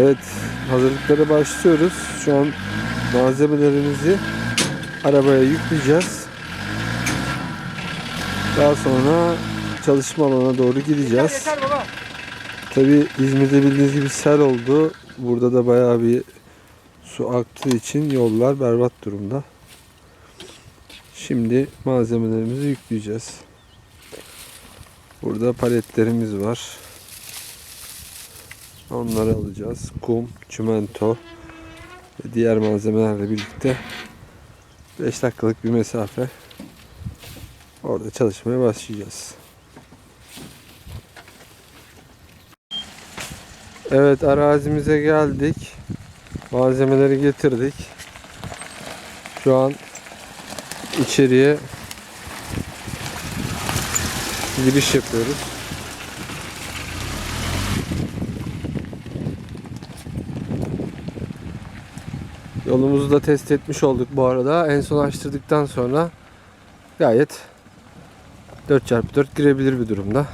Evet, hazırlıklara başlıyoruz. Şu an malzemelerimizi arabaya yükleyeceğiz. Daha sonra çalışma alanına doğru gideceğiz. Yeter baba. Tabi İzmir'de bildiğiniz gibi sel oldu. Burada da bayağı bir su aktığı için yollar berbat durumda. Şimdi malzemelerimizi yükleyeceğiz. Burada paletlerimiz var. Onları alacağız. Kum, çimento ve diğer malzemelerle birlikte 5 dakikalık bir mesafe. Orada çalışmaya başlayacağız. Evet arazimize geldik. Malzemeleri getirdik. Şu an içeriye giriş yapıyoruz. Yolumuzu da test etmiş olduk bu arada. En son açtırdıktan sonra gayet 4x4 girebilir bir durumda.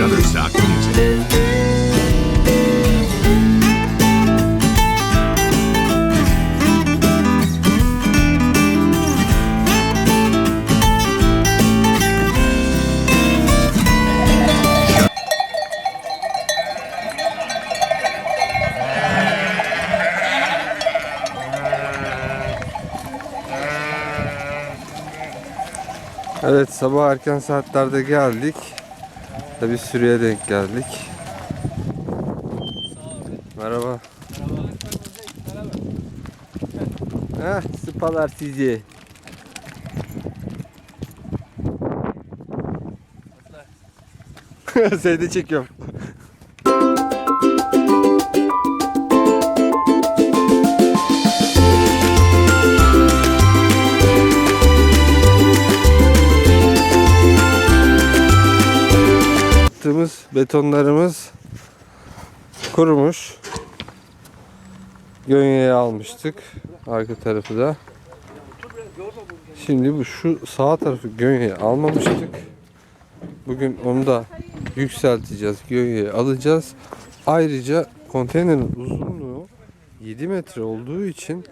Shutterstock Music. Evet sabah erken saatlerde geldik da bir sürüye denk geldik. Merhaba. Merhaba. Heh, sıpalar sizi. Seni de çekiyorum. Attığımız betonlarımız kurumuş. Gönyeye almıştık. Arka tarafı da. Şimdi bu şu sağ tarafı gönyeye almamıştık. Bugün onu da yükselteceğiz. Gönyeye alacağız. Ayrıca konteynerin uzunluğu 7 metre olduğu için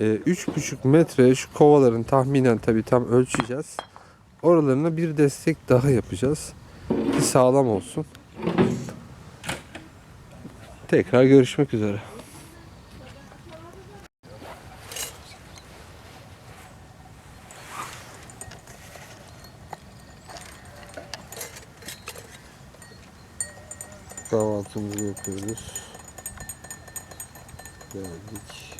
e, 3,5 metre şu kovaların tahminen tabi tam ölçeceğiz. Oralarına bir destek daha yapacağız. Sağlam olsun. Tekrar görüşmek üzere. Kahvaltımızı yapıyoruz. Geldik.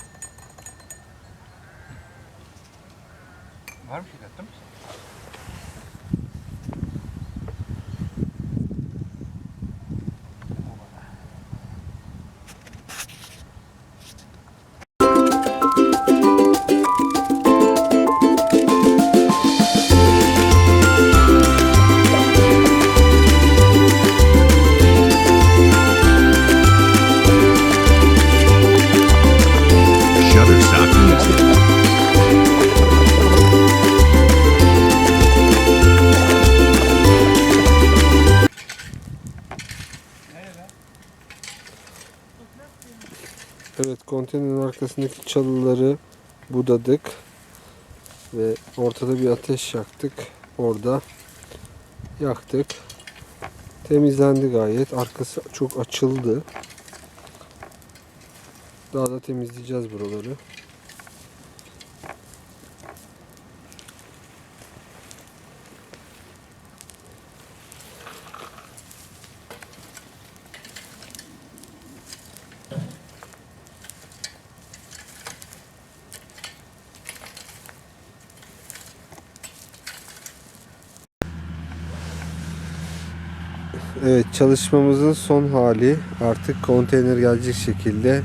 Konteynerin arkasındaki çalıları budadık. Ve ortada bir ateş yaktık. Orada yaktık. Temizlendi gayet. Arkası çok açıldı. Daha da temizleyeceğiz buraları. Evet çalışmamızın son hali artık konteyner gelecek şekilde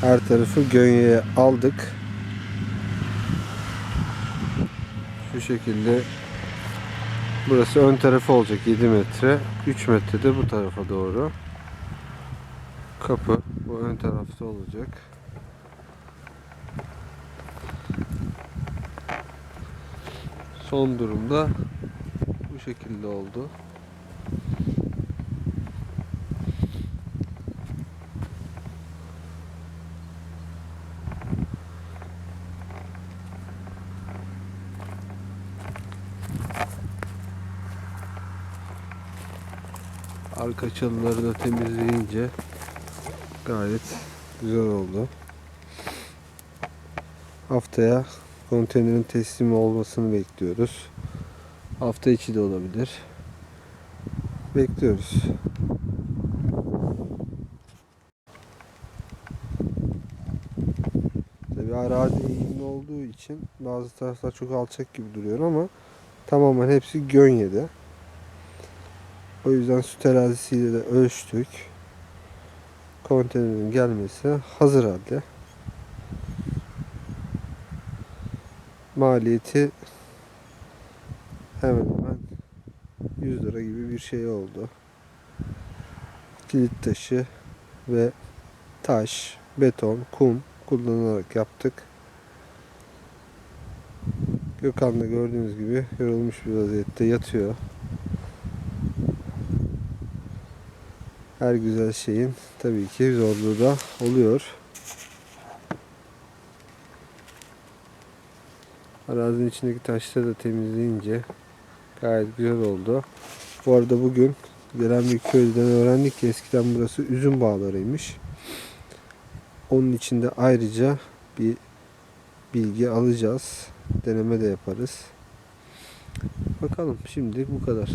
her tarafı gönyeye aldık. Şu şekilde burası ön tarafı olacak 7 metre 3 metre de bu tarafa doğru kapı bu ön tarafta olacak. Son durumda bu şekilde oldu. Arka çalıları da temizleyince gayet güzel oldu. Haftaya konteynerin teslim olmasını bekliyoruz. Hafta içi de olabilir. Bekliyoruz. Tabi arazi eğimli olduğu için bazı taraflar çok alçak gibi duruyor ama tamamen hepsi Gönye'de. O yüzden su terazisiyle de ölçtük. Konteynerin gelmesi hazır halde. Maliyeti hemen hemen 100 lira gibi bir şey oldu. Kilit taşı ve taş, beton, kum kullanarak yaptık. Gökhan da gördüğünüz gibi yorulmuş bir vaziyette yatıyor. Her güzel şeyin tabii ki zorluğu da oluyor. Arazinin içindeki taşları da temizleyince gayet güzel oldu. Bu arada bugün gelen bir köylüden öğrendik ki eskiden burası üzüm bağlarıymış. Onun içinde ayrıca bir bilgi alacağız. Deneme de yaparız. Bakalım şimdi bu kadar.